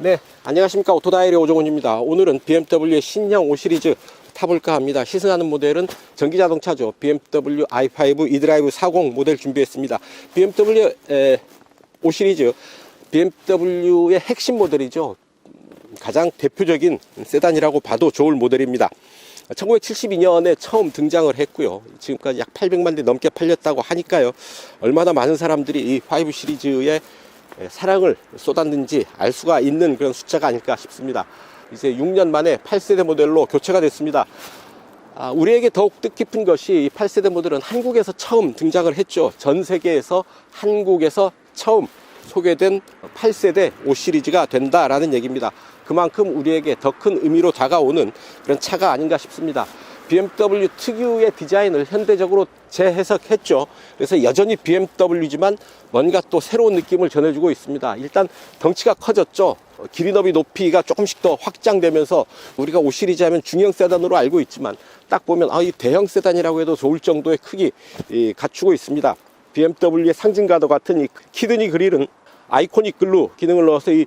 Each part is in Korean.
네, 안녕하십니까 오토다이리 오종훈입니다. 오늘은 BMW의 신형 5 시리즈 타볼까 합니다. 시승하는 모델은 전기자동차죠. BMW i5 e드라이브 40 모델 준비했습니다. BMW 5 시리즈 BMW의 핵심 모델이죠. 가장 대표적인 세단이라고 봐도 좋을 모델입니다. 1972년에 처음 등장을 했고요. 지금까지 약 800만 대 넘게 팔렸다고 하니까요. 얼마나 많은 사람들이 이 5 시리즈의 사랑을 쏟았는지 알 수가 있는 그런 숫자가 아닐까 싶습니다. 이제 6년 만에 8세대 모델로 교체가 됐습니다. 아, 우리에게 더욱 뜻깊은 것이 이 8세대 모델은 한국에서 처음 등장을 했죠. 전 세계에서 한국에서 처음 소개된 8세대 5 시리즈가 된다라는 얘기입니다. 그만큼 우리에게 더 큰 의미로 다가오는 그런 차가 아닌가 싶습니다. BMW 특유의 디자인을 현대적으로 재해석했죠. 그래서 여전히 BMW지만 뭔가 또 새로운 느낌을 전해주고 있습니다. 일단 덩치가 커졌죠. 어, 길이 너비 높이가 조금씩 더 확장되면서 우리가 5 시리즈 하면 중형 세단으로 알고 있지만 딱 보면 아, 이 대형 세단이라고 해도 좋을 정도의 크기 이, 갖추고 있습니다. BMW의 상징과도 같은 이 키드니 그릴은 아이코닉 글루 기능을 넣어서 이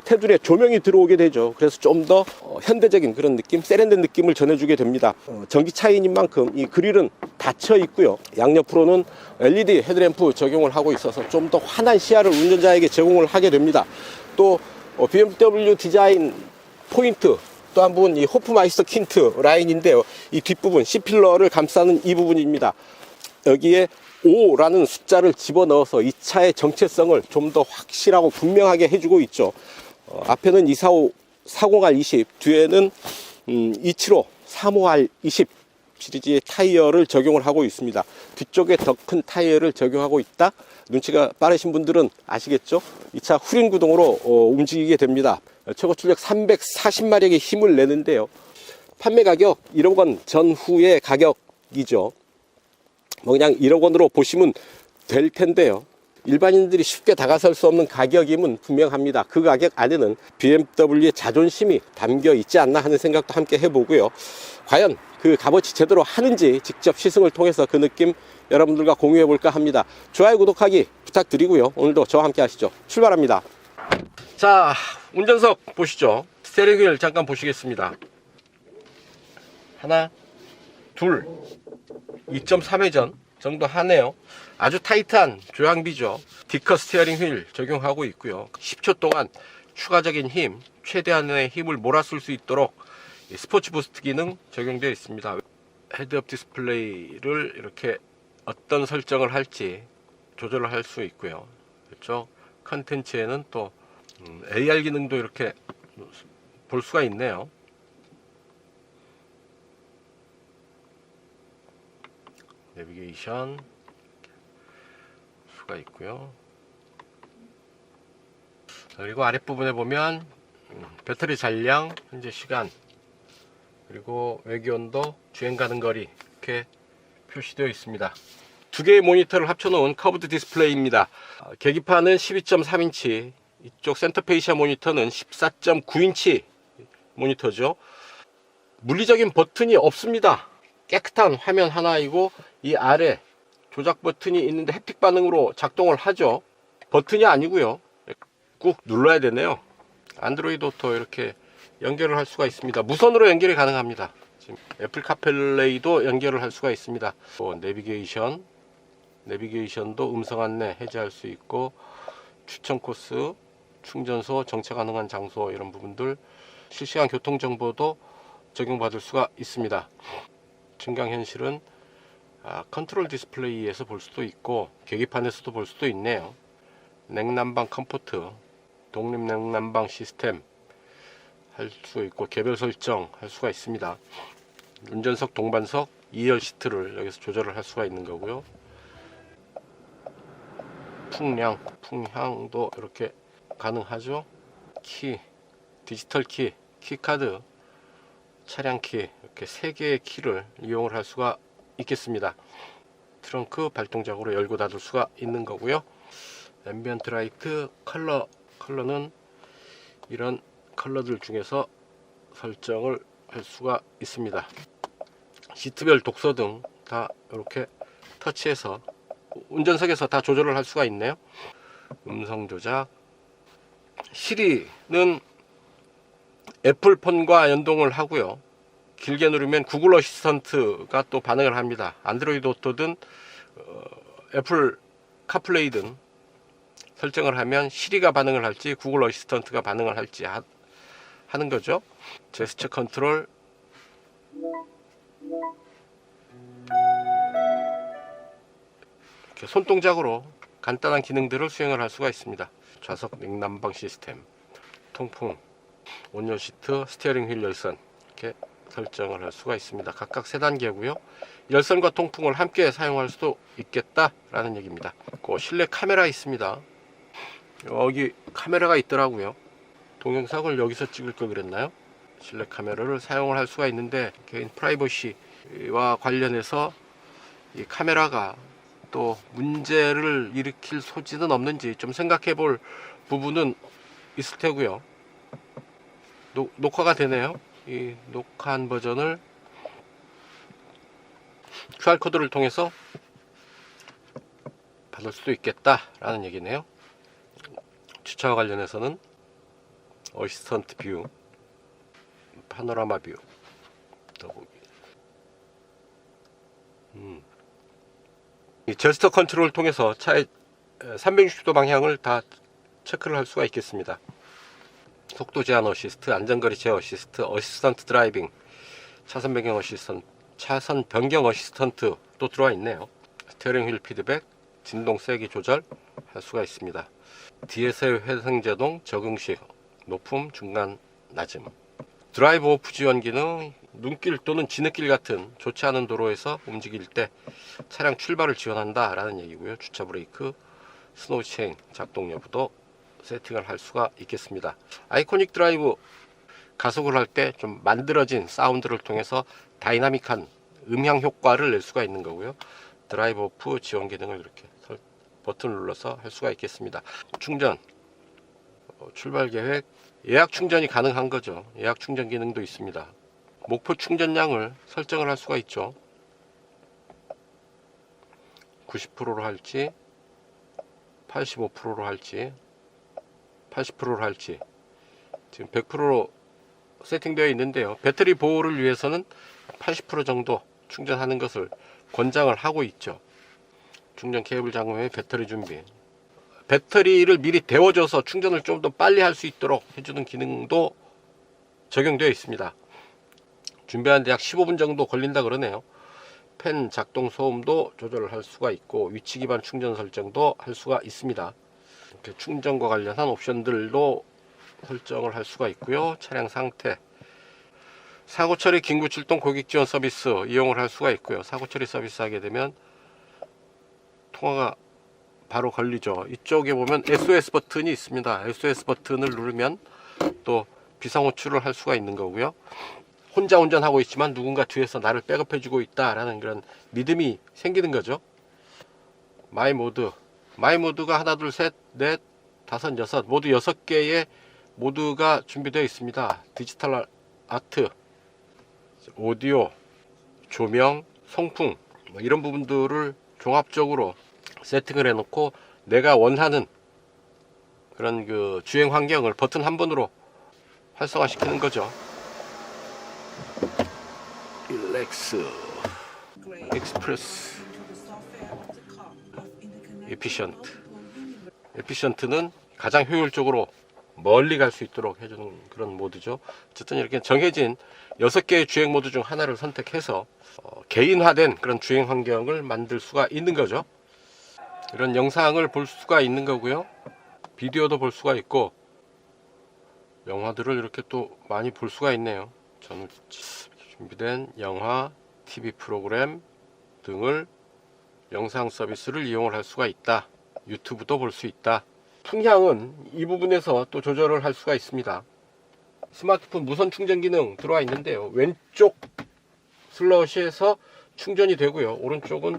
테두리에 조명이 들어오게 되죠. 그래서 좀 더 현대적인 그런 느낌, 세련된 느낌을 전해주게 됩니다. 어, 전기차이인 만큼 이 그릴은 닫혀 있고요. 양옆으로는 LED 헤드램프 적용을 하고 있어서 좀 더 환한 시야를 운전자에게 제공을 하게 됩니다. 또 어, BMW 디자인 포인트 또 한 부분 이 호프마이스터 킨트 라인인데요. 이 뒷부분 C필러를 감싸는 이 부분입니다. 여기에 5라는 숫자를 집어넣어서 이 차의 정체성을 좀 더 확실하고 분명하게 해주고 있죠. 어, 앞에는 245 40R20, 뒤에는 음, 275 35R20 시리즈의 타이어를 적용을 하고 있습니다. 뒤쪽에 더 큰 타이어를 적용하고 있다. 눈치가 빠르신 분들은 아시겠죠? 이 차 후륜 구동으로 어, 움직이게 됩니다. 최고 출력 340마력의 힘을 내는데요. 판매 가격 1억 원 전후의 가격이죠. 뭐 그냥 1억 원으로 보시면 될 텐데요. 일반인들이 쉽게 다가설 수 없는 가격임은 분명합니다. 그 가격 안에는 BMW의 자존심이 담겨 있지 않나 하는 생각도 함께 해보고요. 과연 그 값어치 제대로 하는지 직접 시승을 통해서 그 느낌 여러분들과 공유해 볼까 합니다. 좋아요, 구독하기 부탁드리고요. 오늘도 저와 함께 하시죠. 출발합니다. 자, 운전석 보시죠. 스테링 휠 잠깐 보시겠습니다. 하나, 둘, 2.3회전 정도 하네요. 아주 타이트한 조향비죠. 디커 스티어링 휠 적용하고 있고요. 10초 동안 추가적인 힘, 최대한의 힘을 몰아쓸 수 있도록 이 스포츠 부스트 기능 적용되어 있습니다. 헤드업 디스플레이를 이렇게 어떤 설정을 할지 조절을 할 수 있고요. 그렇죠? 컨텐츠에는 또 음, AR 기능도 이렇게 볼 수가 있네요. 내비게이션 수가 있고요. 그리고 아랫부분에 보면 음, 배터리 잔량, 현재 시간, 그리고 외기온도, 주행 가는 거리 이렇게 표시되어 있습니다. 두 개의 모니터를 합쳐놓은 커브드 디스플레이입니다. 어, 계기판은 12.3인치, 이쪽 센터페이시아 모니터는 14.9인치 모니터죠. 물리적인 버튼이 없습니다. 깨끗한 화면 하나이고 이 아래 조작 버튼이 있는데 햅틱 반응으로 작동을 하죠. 버튼이 아니고요. 꾹 눌러야 되네요. 안드로이드 오토 이렇게 연결을 할 수가 있습니다. 무선으로 연결이 가능합니다. 지금 애플 카펠레이도 연결을 할 수가 있습니다. 또 내비게이션, 내비게이션도 음성 안내 해제할 수 있고 추천 코스, 충전소, 정차 가능한 장소 이런 부분들 실시간 교통 정보도 적용받을 수가 있습니다. 증강현실은 아, 컨트롤 디스플레이에서 볼 수도 있고 계기판에서도 볼 수도 있네요. 냉난방 컴포트, 독립 냉난방 시스템 할 수 있고 개별 설정 할 수가 있습니다. 운전석 동반석 2열 시트를 여기서 조절을 할 수가 있는 거고요. 풍량, 풍향도 이렇게 가능하죠. 키, 디지털 키, 키카드, 차량 키 이렇게 세 개의 키를 이용을 할 수가 있겠습니다. 트렁크 발동작으로 열고 닫을 수가 있는 거고요. 앰비언트 라이트 컬러 컬러는 이런 컬러들 중에서 설정을 할 수가 있습니다. 시트별 독서 등 다 이렇게 터치해서 운전석에서 다 조절을 할 수가 있네요. 음성 조작. 시리는 애플폰과 연동을 하고요. 길게 누르면 구글 어시스턴트가 또 반응을 합니다. 안드로이드 오토든 어, 애플 카플레이든 설정을 하면 시리가 반응을 할지 구글 어시스턴트가 반응을 할지 하, 하는 거죠. 제스처 컨트롤 이렇게 손동작으로 간단한 기능들을 수행을 할 수가 있습니다. 좌석 냉난방 시스템, 통풍, 온열 시트, 스티어링 휠 열선 이렇게 설정을 할 수가 있습니다. 각각 세 단계고요. 열선과 통풍을 함께 사용할 수도 있겠다라는 얘기입니다. 그 실내 카메라 있습니다. 여기 카메라가 있더라고요. 동영상을 여기서 찍을 걸 그랬나요? 실내 카메라를 사용을 할 수가 있는데 개인 프라이버시와 관련해서 이 카메라가 또 문제를 일으킬 소지는 없는지 좀 생각해 볼 부분은 있을 테고요. 녹, 녹화가 되네요. 이 녹화한 버전을 QR코드를 통해서 받을 수도 있겠다라는 얘기네요. 주차와 관련해서는 어시스턴트 뷰, 파노라마 뷰, 더보기. 음. 이 제스처 컨트롤을 통해서 차의 360도 방향을 다 체크를 할 수가 있겠습니다. 속도 제한 어시스트, 안전거리 제어 어시스트, 어시스턴트 드라이빙, 차선 변경 어시스턴트, 차선 변경 어시스턴트 또 들어와 있네요. 스티어링 휠 피드백, 진동 세기 조절 할 수가 있습니다. DSL 회생제동 적응식, 높음, 중간, 낮음. 드라이브 오프 지원 기능, 눈길 또는 지느길 같은 좋지 않은 도로에서 움직일 때 차량 출발을 지원한다 라는 얘기고요. 주차 브레이크, 스노우 체인 작동 여부도 세팅을 할 수가 있겠습니다. 아이코닉 드라이브 가속을 할 때 좀 만들어진 사운드를 통해서 다이나믹한 음향 효과를 낼 수가 있는 거고요. 드라이브 오프 지원 기능을 이렇게 설- 버튼을 눌러서 할 수가 있겠습니다. 충전, 어, 출발 계획, 예약 충전이 가능한 거죠. 예약 충전 기능도 있습니다. 목표 충전량을 설정을 할 수가 있죠. 90%로 할지, 85%로 할지, 80%로 할지, 지금 100%로 세팅되어 있는데요. 배터리 보호를 위해서는 80% 정도 충전하는 것을 권장을 하고 있죠. 충전 케이블 잠금에 배터리 준비. 배터리를 미리 데워줘서 충전을 좀 더 빨리 할 수 있도록 해주는 기능도 적용되어 있습니다. 준비하는데 약 15분 정도 걸린다 그러네요. 펜 작동 소음도 조절을 할 수가 있고 위치 기반 충전 설정도 할 수가 있습니다. 이렇게 충전과 관련한 옵션들도 설정을 할 수가 있고요. 차량 상태, 사고 처리 긴급 출동 고객 지원 서비스 이용을 할 수가 있고요. 사고 처리 서비스 하게 되면 통화가 바로 걸리죠. 이쪽에 보면 SOS 버튼이 있습니다. SOS 버튼을 누르면 또 비상 호출을 할 수가 있는 거고요. 혼자 운전하고 있지만 누군가 뒤에서 나를 백업해 주고 있다라는 그런 믿음이 생기는 거죠. 마이 모드, 마이 모드가 하나, 둘, 셋, 넷, 다섯, 여섯 모두 여섯 개의 모드가 준비되어 있습니다. 디지털 아트, 오디오, 조명, 송풍 뭐 이런 부분들을 종합적으로 세팅을 해 놓고 내가 원하는 그런 그 주행 환경을 버튼 한 번으로 활성화 시키는 거죠. 릴렉스, 익스프레스, 에피션트. 에피션트는 가장 효율적으로 멀리 갈 수 있도록 해주는 그런 모드죠. 어쨌든 이렇게 정해진 6개의 주행 모드 중 하나를 선택해서 어, 개인화된 그런 주행 환경을 만들 수가 있는 거죠. 이런 영상을 볼 수가 있는 거고요. 비디오도 볼 수가 있고 영화들을 이렇게 또 많이 볼 수가 있네요. 저는 준비된 영화, TV 프로그램 등을 영상 서비스를 이용을 할 수가 있다. 유튜브도 볼 수 있다. 풍향은 이 부분에서 또 조절을 할 수가 있습니다. 스마트폰 무선 충전 기능 들어와 있는데요. 왼쪽 슬롯에서 충전이 되고요. 오른쪽은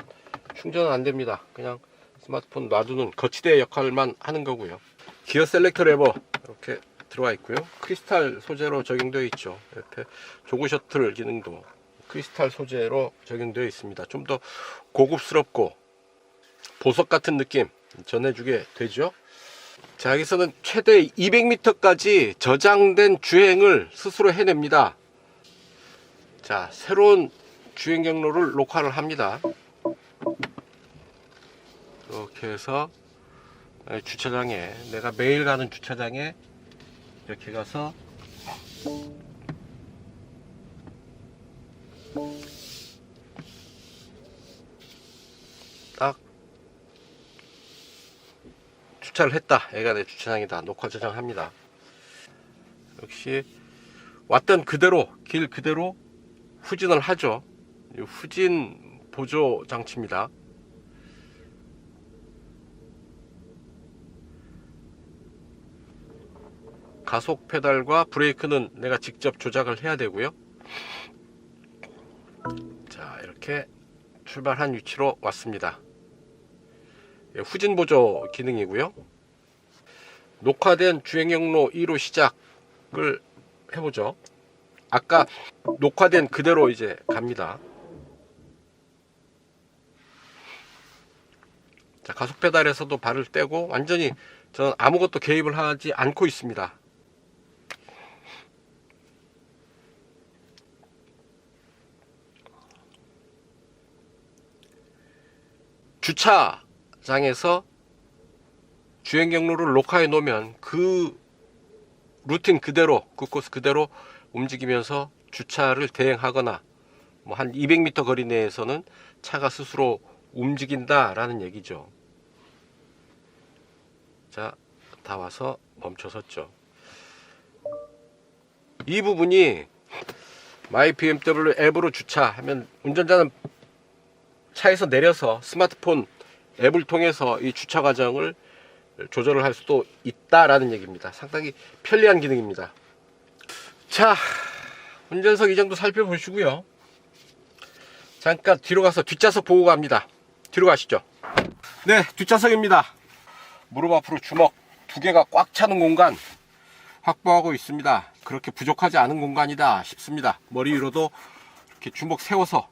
충전은 안 됩니다. 그냥 스마트폰 놔두는 거치대 역할만 하는 거고요. 기어 셀렉터 레버 이렇게 들어와 있고요. 크리스탈 소재로 적용되어 있죠. 옆에 조그 셔틀 기능도 크리스탈 소재로 적용되어 있습니다. 좀 더 고급스럽고 보석 같은 느낌 전해주게 되죠. 자, 여기서는 최대 200m까지 저장된 주행을 스스로 해냅니다. 자, 새로운 주행 경로를 녹화를 합니다. 이렇게 해서 주차장에 내가 매일 가는 주차장에 이렇게 가서 딱 주차를 했다. 얘가 내 주차장이다. 녹화 저장합니다. 역시 왔던 그대로 길 그대로 후진을 하죠. 이 후진 보조 장치입니다. 가속 페달과 브레이크는 내가 직접 조작을 해야 되고요. 이렇게 출발한 위치로 왔습니다. 예, 후진 보조 기능이고요. 녹화된 주행 경로 2로 시작을 해보죠. 아까 녹화된 그대로 이제 갑니다. 자, 가속 페달에서도 발을 떼고 완전히 저는 아무것도 개입을 하지 않고 있습니다. 주차장에서 주행 경로를 녹화해 놓으면 그 루틴 그대로 그 코스 그대로 움직이면서 주차를 대행하거나 뭐 한 200m 거리 내에서는 차가 스스로 움직인다라는 얘기죠. 자, 다 와서 멈춰섰죠. 이 부분이 마이 BMW 앱으로 주차하면 운전자는 차에서 내려서 스마트폰 앱을 통해서 이 주차 과정을 조절을 할 수도 있다라는 얘기입니다. 상당히 편리한 기능입니다. 자, 운전석 이 정도 살펴보시고요. 잠깐 뒤로 가서 뒷좌석 보고 갑니다. 뒤로 가시죠. 네, 뒷좌석입니다. 무릎 앞으로 주먹 두 개가 꽉 차는 공간 확보하고 있습니다. 그렇게 부족하지 않은 공간이다 싶습니다. 머리 위로도 이렇게 주먹 세워서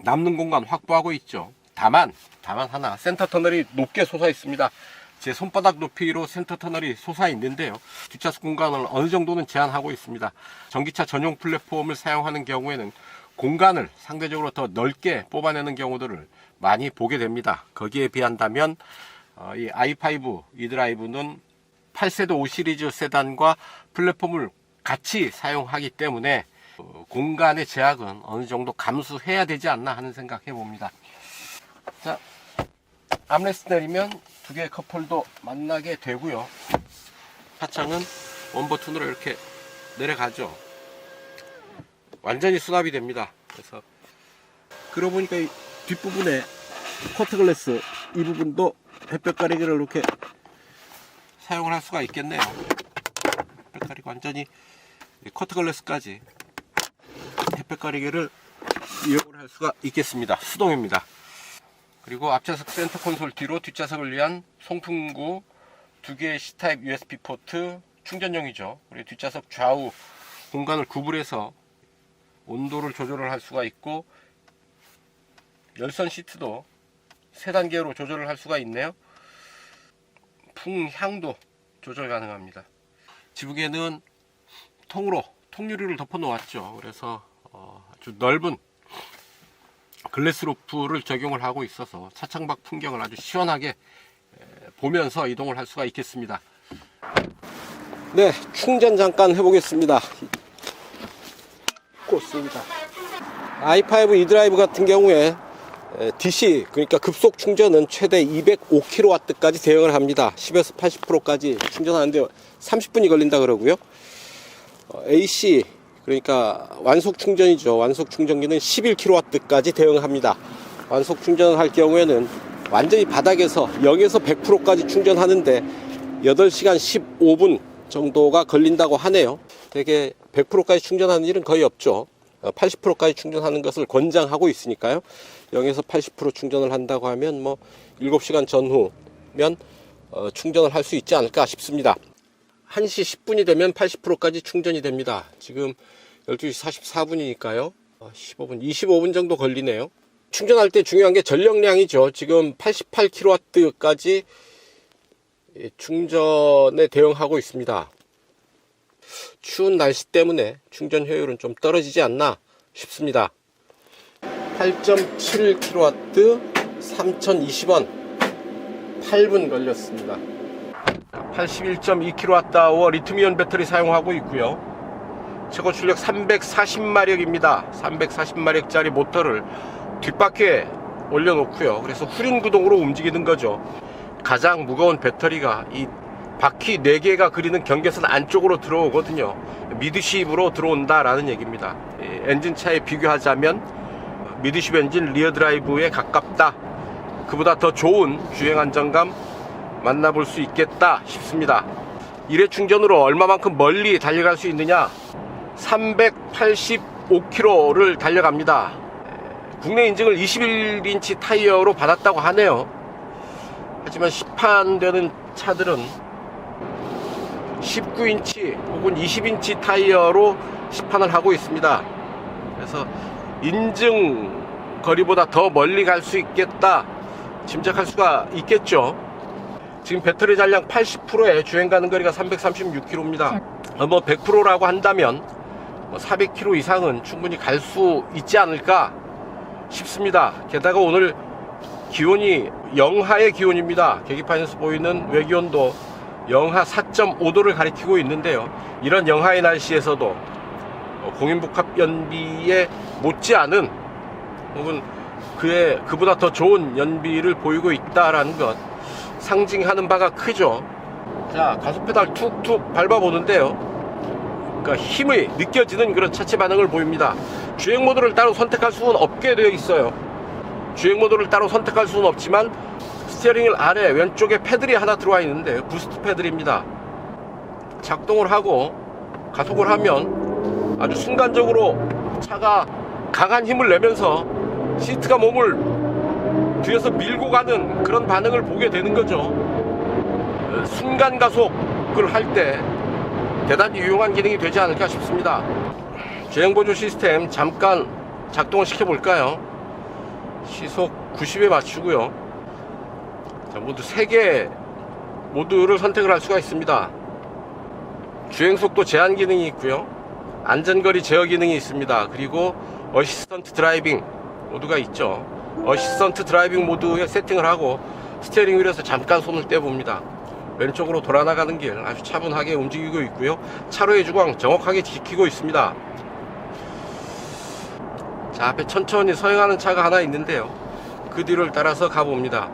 남는 공간 확보하고 있죠. 다만, 다만 하나, 센터 터널이 높게 솟아 있습니다. 제 손바닥 높이로 센터 터널이 솟아 있는데요. 뒷좌석 공간을 어느 정도는 제한하고 있습니다. 전기차 전용 플랫폼을 사용하는 경우에는 공간을 상대적으로 더 넓게 뽑아내는 경우들을 많이 보게 됩니다. 거기에 비한다면 어, 이 i5 이드라이브는 8세대 5 시리즈 세단과 플랫폼을 같이 사용하기 때문에 어, 공간의 제약은 어느 정도 감수해야 되지 않나 하는 생각 해 봅니다. 자, 암레스트 내리면 두 개의 컵홀더 만나게 되고요. 하창은 원 버튼으로 이렇게 내려가죠. 완전히 수납이 됩니다. 그래서 그러고 보니까 이 뒷부분에 커트 글래스 이 부분도 햇볕 가리개를 이렇게 사용을 할 수가 있겠네요. 햇볕 가리개 완전히 커트 글래스까지 햇볕 가리개를 이용을 할 수가 있겠습니다. 수동입니다. 그리고 앞좌석 센터 콘솔 뒤로 뒷좌석을 위한 송풍구 두 개의 C타입 USB 포트 충전용이죠. 그리고 뒷좌석 좌우 공간을 구분해서 온도를 조절을 할 수가 있고 열선 시트도 세 단계로 조절을 할 수가 있네요. 풍향도 조절 가능합니다. 지붕에는 통으로 통유리를 덮어 놓았죠. 그래서 어, 아주 넓은 글래스 루프를 적용을 하고 있어서 차창밖 풍경을 아주 시원하게 에, 보면서 이동을 할 수가 있겠습니다. 네, 충전 잠깐 해보겠습니다. 코스입니다. i5 e드라이브 같은 경우에 에, DC 그러니까 급속 충전은 최대 205kW까지 대응을 합니다. 10에서 80%까지 충전하는데 30분이 걸린다 그러고요. 어, AC 그러니까 완속 충전이죠. 완속 충전기는 11kW까지 대응합니다. 완속 충전을 할 경우에는 완전히 바닥에서 0에서 100%까지 충전하는데 8시간 15분 정도가 걸린다고 하네요. 되게 100%까지 충전하는 일은 거의 없죠. 80%까지 충전하는 것을 권장하고 있으니까요. 0에서 80% 충전을 한다고 하면 뭐 7시간 전후면 어, 충전을 할 수 있지 않을까 싶습니다. 1시 10분이 되면 80%까지 충전이 됩니다. 지금 12시 44분이니까요. 15분, 25분 정도 걸리네요. 충전할 때 중요한 게 전력량이죠. 지금 88kW까지 이 충전에 대응하고 있습니다. 추운 날씨 때문에 충전 효율은 좀 떨어지지 않나 싶습니다. 8.7kW 3020원 8분 걸렸습니다. 81.2kWh 리튬이온 배터리 사용하고 있고요. 최고 출력 340마력입니다. 340마력짜리 모터를 뒷바퀴에 올려놓고요. 그래서 후륜 구동으로 움직이는 거죠. 가장 무거운 배터리가 이 바퀴 4개가 그리는 경계선 안쪽으로 들어오거든요. 미드쉽으로 들어온다라는 얘기입니다. 이 엔진 차에 비교하자면 미드쉽 엔진 리어 드라이브에 가깝다. 그보다 더 좋은 주행 안정감 만나볼 수 있겠다 싶습니다. 일회 충전으로 얼마만큼 멀리 달려갈 수 있느냐? 385km를 달려갑니다. 국내 인증을 21인치 타이어로 받았다고 하네요. 하지만 시판되는 차들은 19인치 혹은 20인치 타이어로 시판을 하고 있습니다. 그래서 인증 거리보다 더 멀리 갈 수 있겠다 짐작할 수가 있겠죠. 지금 배터리 잔량 80%에 주행 가는 거리가 336km입니다. 뭐 100%라고 한다면 400km 이상은 충분히 갈 수 있지 않을까 싶습니다. 게다가 오늘 기온이 영하의 기온입니다. 계기판에서 보이는 외기온도 영하 4.5도를 가리키고 있는데요. 이런 영하의 날씨에서도 공인복합 연비에 못지않은 혹은 그의 그보다 더 좋은 연비를 보이고 있다라는 것 상징하는 바가 크죠. 자 가속 페달 툭툭 밟아 보는데요. 그러니까 힘이 느껴지는 그런 차체 반응을 보입니다. 주행 모드를 따로 선택할 수는 없게 되어 있어요. 주행 모드를 따로 선택할 수는 없지만 스티어링 아래 왼쪽에 패들이 하나 들어와 있는데 부스트 패들입니다. 작동을 하고 가속을 하면 아주 순간적으로 차가 강한 힘을 내면서 시트가 몸을 뒤에서 밀고 가는 그런 반응을 보게 되는 거죠. 순간 가속을 할때 대단히 유용한 기능이 되지 않을까 싶습니다. 주행 보조 시스템 잠깐 작동을 시켜 볼까요? 시속 90에 맞추고요. 자, 모두 3개 모드를 선택을 할 수가 있습니다. 주행 속도 제한 기능이 있고요. 안전거리 제어 기능이 있습니다. 그리고 어시스턴트 드라이빙 모드가 있죠. 어시스턴트 드라이빙 모드에 세팅을 하고 스티어링 휠에서 잠깐 손을 떼봅니다. 왼쪽으로 돌아 나가는 길 아주 차분하게 움직이고 있고요. 차로의 주광 정확하게 지키고 있습니다. 자, 앞에 천천히 서행하는 차가 하나 있는데요. 그 뒤를 따라서 가봅니다.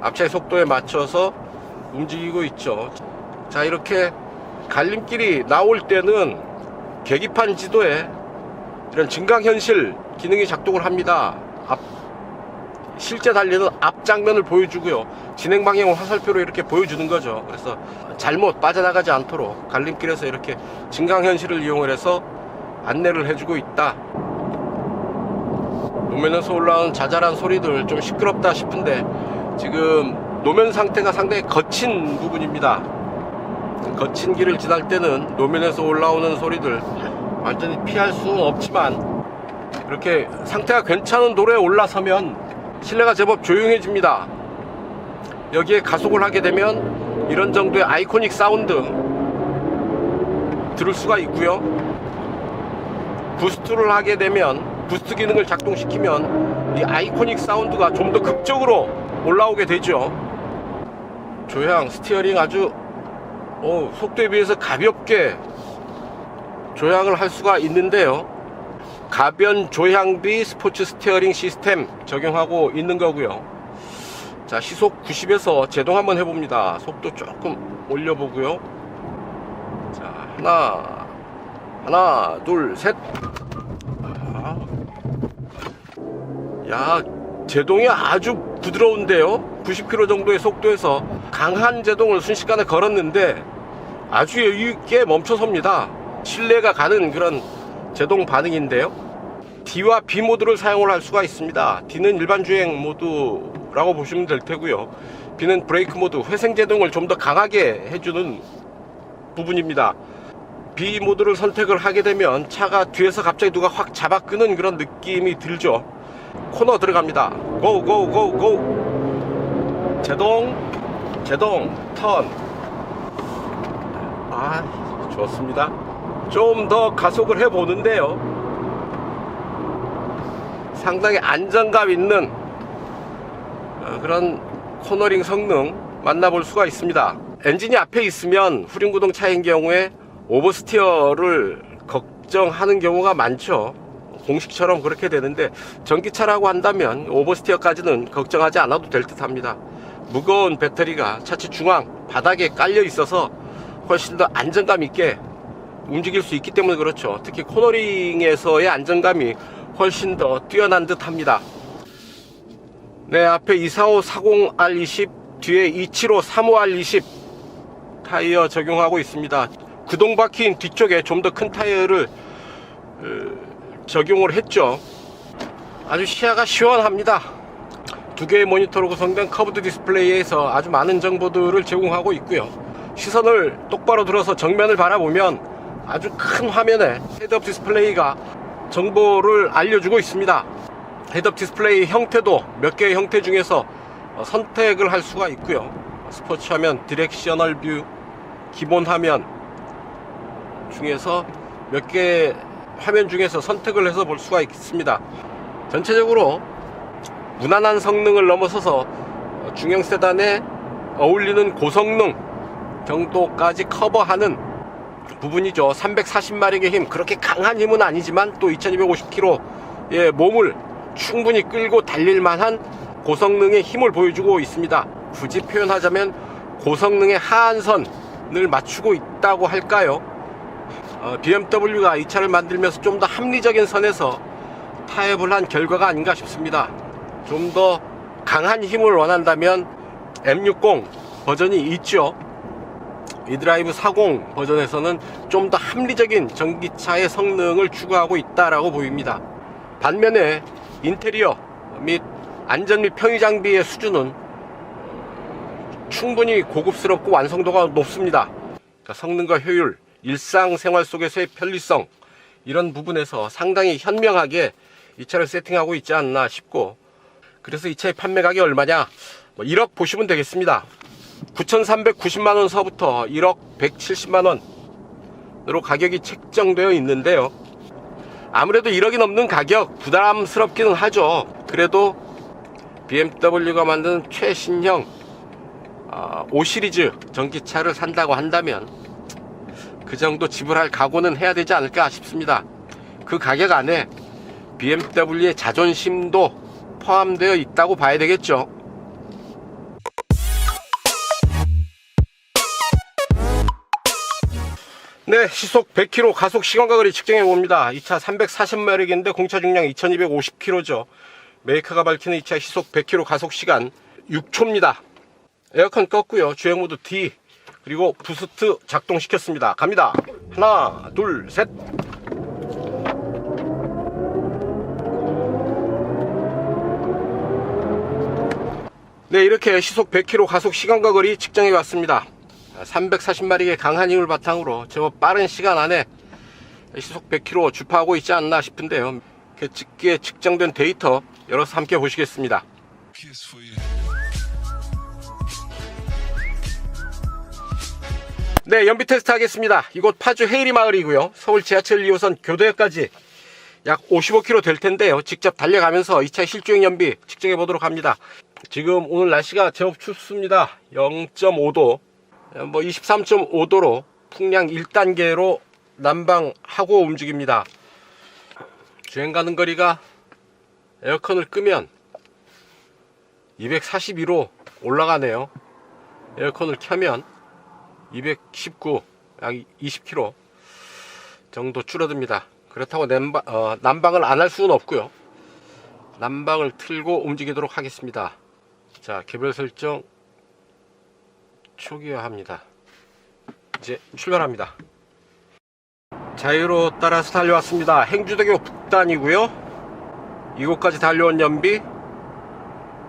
앞차의 속도에 맞춰서 움직이고 있죠. 자, 이렇게 갈림길이 나올 때는 계기판 지도에 이런 증강현실 기능이 작동을 합니다. 앞, 실제 달리는 앞 장면을 보여주고요. 진행 방향을 화살표로 이렇게 보여주는 거죠. 그래서 잘못 빠져나가지 않도록 갈림길에서 이렇게 증강현실을 이용을 해서 안내를 해주고 있다. 노면에서 올라오는 자잘한 소리들 좀 시끄럽다 싶은데 지금 노면 상태가 상당히 거친 부분입니다. 거친 길을 지날 때는 노면에서 올라오는 소리들 완전히 피할 수는 없지만 이렇게 상태가 괜찮은 도로에 올라서면 실내가 제법 조용해집니다. 여기에 가속을 하게 되면 이런 정도의 아이코닉 사운드 들을 수가 있고요. 부스트를 하게 되면 부스트 기능을 작동시키면 이 아이코닉 사운드가 좀 더 극적으로 올라오게 되죠. 조향, 스티어링 아주 어, 속도에 비해서 가볍게 조향을 할 수가 있는데요. 가변 조향비 스포츠 스티어링 시스템 적용하고 있는 거고요. 자, 시속 90에서 제동 한번 해봅니다. 속도 조금 올려보고요. 자, 하나, 하나, 둘, 셋. 아. 야, 제동이 아주 부드러운데요. 90km 정도의 속도에서 강한 제동을 순식간에 걸었는데 아주 여유있게 멈춰섭니다. 신뢰가 가는 그런 제동 반응인데요. D와 B 모드를 사용을 할 수가 있습니다. D는 일반 주행 모드라고 보시면 될 테고요. B는 브레이크 모드, 회생 제동을 좀 더 강하게 해주는 부분입니다. B 모드를 선택을 하게 되면 차가 뒤에서 갑자기 누가 확 잡아 끄는 그런 느낌이 들죠. 코너 들어갑니다. 고, 고, 고, 고. 제동, 제동, 턴. 아, 좋습니다. 좀 더 가속을 해 보는데요. 상당히 안정감 있는 어, 그런 코너링 성능 만나볼 수가 있습니다. 엔진이 앞에 있으면 후륜구동 차인 경우에 오버스티어를 걱정하는 경우가 많죠. 공식처럼 그렇게 되는데 전기차라고 한다면 오버스티어까지는 걱정하지 않아도 될 듯 합니다. 무거운 배터리가 차체 중앙 바닥에 깔려 있어서 훨씬 더 안정감 있게 움직일 수 있기 때문에 그렇죠. 특히 코너링에서의 안정감이 훨씬 더 뛰어난 듯 합니다. 네, 앞에 245 40R20, 뒤에 275 35R20 타이어 적용하고 있습니다. 구동 박힌 뒤쪽에 좀 더 큰 타이어를 어, 적용을 했죠. 아주 시야가 시원합니다. 두 개의 모니터로 구성된 커브드 디스플레이에서 아주 많은 정보들을 제공하고 있고요. 시선을 똑바로 들어서 정면을 바라보면 아주 큰 화면에 헤드업 디스플레이가 정보를 알려주고 있습니다. 헤드업 디스플레이 형태도 몇 개의 형태 중에서 어, 선택을 할 수가 있고요. 스포츠 화면, 디렉셔널 뷰, 기본 화면 중에서 몇 개의 화면 중에서 선택을 해서 볼 수가 있습니다. 전체적으로 무난한 성능을 넘어서서 어, 중형 세단에 어울리는 고성능 정도까지 커버하는 부분이죠. 340마력의 힘, 그렇게 강한 힘은 아니지만 또 2250kg의 몸을 충분히 끌고 달릴 만한 고성능의 힘을 보여주고 있습니다. 굳이 표현하자면 고성능의 하한선을 맞추고 있다고 할까요? 어, BMW가 이 차를 만들면서 좀 더 합리적인 선에서 타협을 한 결과가 아닌가 싶습니다. 좀 더 강한 힘을 원한다면 M60 버전이 있죠. 이 드라이브 40 버전에서는 좀 더 합리적인 전기차의 성능을 추구하고 있다라고 보입니다. 반면에 인테리어 및 안전 및 편의 장비의 수준은 충분히 고급스럽고 완성도가 높습니다. 그러니까 성능과 효율, 일상생활 속에서의 편리성 이런 부분에서 상당히 현명하게 이 차를 세팅하고 있지 않나 싶고 그래서 이 차의 판매 가격이 얼마냐? 뭐 1억 보시면 되겠습니다. 9,390만 원 서부터 1억 170만 원으로 가격이 책정되어 있는데요. 아무래도 1억이 넘는 가격 부담스럽기는 하죠. 그래도 BMW가 만든 최신형 5 시리즈 전기차를 산다고 한다면 그 정도 지불할 각오는 해야 되지 않을까 싶습니다. 그 가격 안에 BMW의 자존심도 포함되어 있다고 봐야 되겠죠. 네, 시속 100km 가속 시간과 거리 측정해 봅니다. 이 차 340마력인데 공차 중량 2250km죠. 메이커가 밝히는 이 차 시속 100km 가속 시간 6초입니다. 에어컨 껐고요. 주행 모드 D 그리고 부스트 작동시켰습니다. 갑니다. 하나, 둘, 셋. 네, 이렇게 시속 100km 가속 시간과 거리 측정해 왔습니다. 340마리의 강한 힘을 바탕으로 제법 빠른 시간 안에 시속 100km 주파하고 있지 않나 싶은데요. 측기에 측정된 데이터 열어서 함께 보시겠습니다. 네, 연비 테스트 하겠습니다. 이곳 파주 헤이리 마을이고요. 서울 지하철 2호선 교도역까지 약 55km 될 텐데요. 직접 달려가면서 이 차의 실주행 연비 측정해 보도록 합니다. 지금 오늘 날씨가 제법 춥습니다. 0.5도, 뭐 23.5도로 풍량 1단계로 난방하고 움직입니다. 주행 가는 거리가 에어컨을 끄면 242로 올라가네요. 에어컨을 켜면 219, 약 20km 정도 줄어듭니다. 그렇다고 난방, 어, 난방을 안 할 수는 없고요. 난방을 틀고 움직이도록 하겠습니다. 자, 개별 설정 초기화합니다. 이제 출발합니다. 자유로 따라서 달려왔습니다. 행주대교 북단이고요. 이곳까지 달려온 연비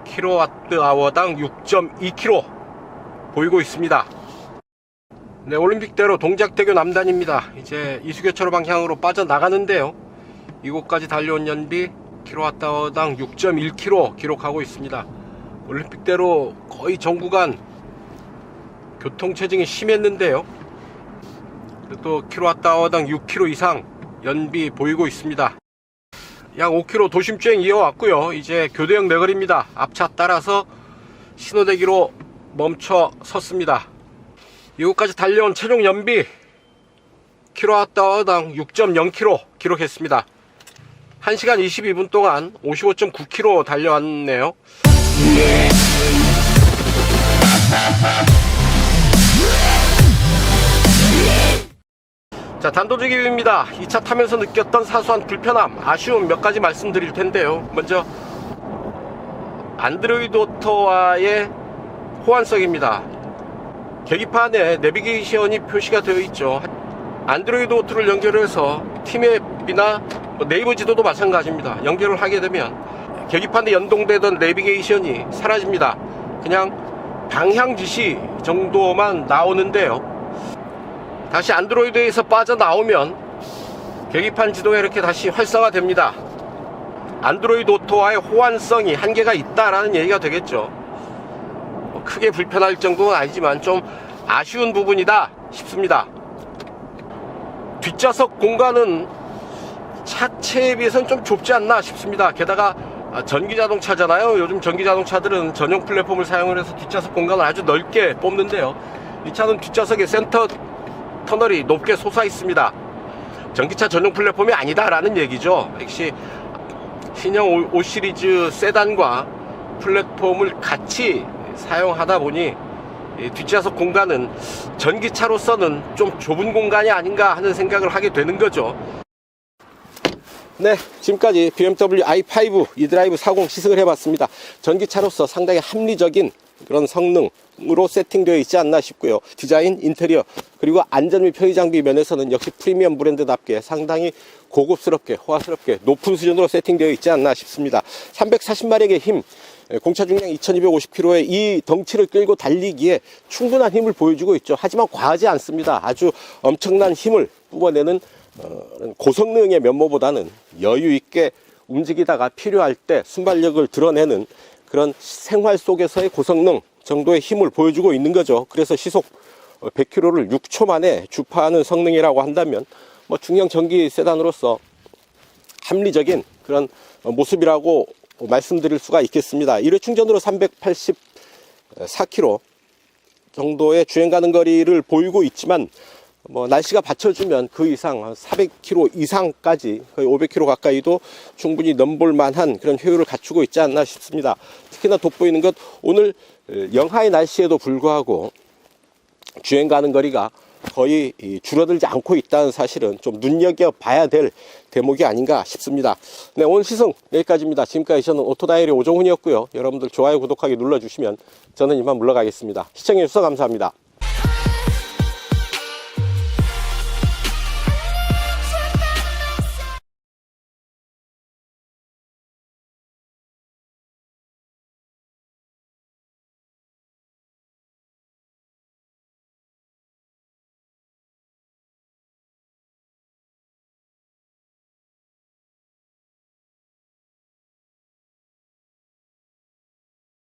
킬로와트 아워당 6.2km 보이고 있습니다. 네, 올림픽대로 동작대교 남단입니다. 이제 이수교차로 방향으로 빠져나가는데요. 이곳까지 달려온 연비 킬로와트 아워당 6.1km 기록하고 있습니다. 올림픽대로 거의 전 구간 교통체증이 심했는데요. 또 킬로와트아워당 6km 이상 연비 보이고 있습니다. 약 5km 도심주행 이어왔고요. 이제 교대형 내거리입니다. 앞차 따라서 신호대기로 멈춰 섰습니다. 이곳까지 달려온 최종 연비 킬로와트아워당 6.0km 기록했습니다. 1시간 22분 동안 55.9km 달려왔네요. 자, 단도직입니다. 2차 타면서 느꼈던 사소한 불편함, 아쉬움 몇 가지 말씀드릴 텐데요. 먼저 안드로이드 오토와의 호환성입니다. 계기판에 내비게이션이 표시가 되어 있죠. 안드로이드 오토를 연결해서 팀앱이나 뭐 네이버 지도도 마찬가지입니다. 연결을 하게 되면 계기판에 연동되던 내비게이션이 사라집니다. 그냥 방향 지시 정도만 나오는데요. 다시 안드로이드에서 빠져나오면 계기판 지도가 이렇게 다시 활성화됩니다. 안드로이드 오토와의 호환성이 한계가 있다라는 얘기가 되겠죠. 뭐 크게 불편할 정도는 아니지만 좀 아쉬운 부분이다 싶습니다. 뒷좌석 공간은 차체에 비해서는 좀 좁지 않나 싶습니다. 게다가 아, 전기 자동차잖아요. 요즘 전기 자동차들은 전용 플랫폼을 사용을 해서 뒷좌석 공간을 아주 넓게 뽑는데요. 이 차는 뒷좌석에 센터 터널이 높게 솟아 있습니다. 전기차 전용 플랫폼이 아니다라는 얘기죠. 역시 신형 5, 5 시리즈 세단과 플랫폼을 같이 사용하다 보니 이 뒷좌석 공간은 전기차로서는 좀 좁은 공간이 아닌가 하는 생각을 하게 되는 거죠. 네, 지금까지 BMW i5 e드라이브 40 시승을 해봤습니다. 전기차로서 상당히 합리적인 그런 성능으로 세팅되어 있지 않나 싶고요. 디자인, 인테리어, 그리고 안전 및 편의 장비 면에서는 역시 프리미엄 브랜드답게 상당히 고급스럽게, 호화스럽게 높은 수준으로 세팅되어 있지 않나 싶습니다. 340마력의 힘, 공차 중량 2250km의 이 덩치를 끌고 달리기에 충분한 힘을 보여주고 있죠. 하지만 과하지 않습니다. 아주 엄청난 힘을 뿜어내는 어, 고성능의 면모보다는 여유 있게 움직이다가 필요할 때 순발력을 드러내는 그런 생활 속에서의 고성능 정도의 힘을 보여주고 있는 거죠. 그래서 시속 100km를 6초 만에 주파하는 성능이라고 한다면 뭐 중형 전기 세단으로서 합리적인 그런 모습이라고 말씀드릴 수가 있겠습니다. 1회 충전으로 384km 정도의 주행 가는 거리를 보이고 있지만 뭐 날씨가 받쳐주면 그 이상 400km 이상까지 거의 500km 가까이도 충분히 넘볼 만한 그런 효율을 갖추고 있지 않나 싶습니다. 특히나 돋보이는 것 오늘 영하의 날씨에도 불구하고 주행 가는 거리가 거의 이 줄어들지 않고 있다는 사실은 좀 눈여겨봐야 될 대목이 아닌가 싶습니다. 네, 오늘 시승 여기까지입니다. 지금까지 저는 오토다이리 오종훈이었고요. 여러분들 좋아요, 구독하기 눌러주시면 저는 이만 물러가겠습니다. 시청해주셔서 감사합니다.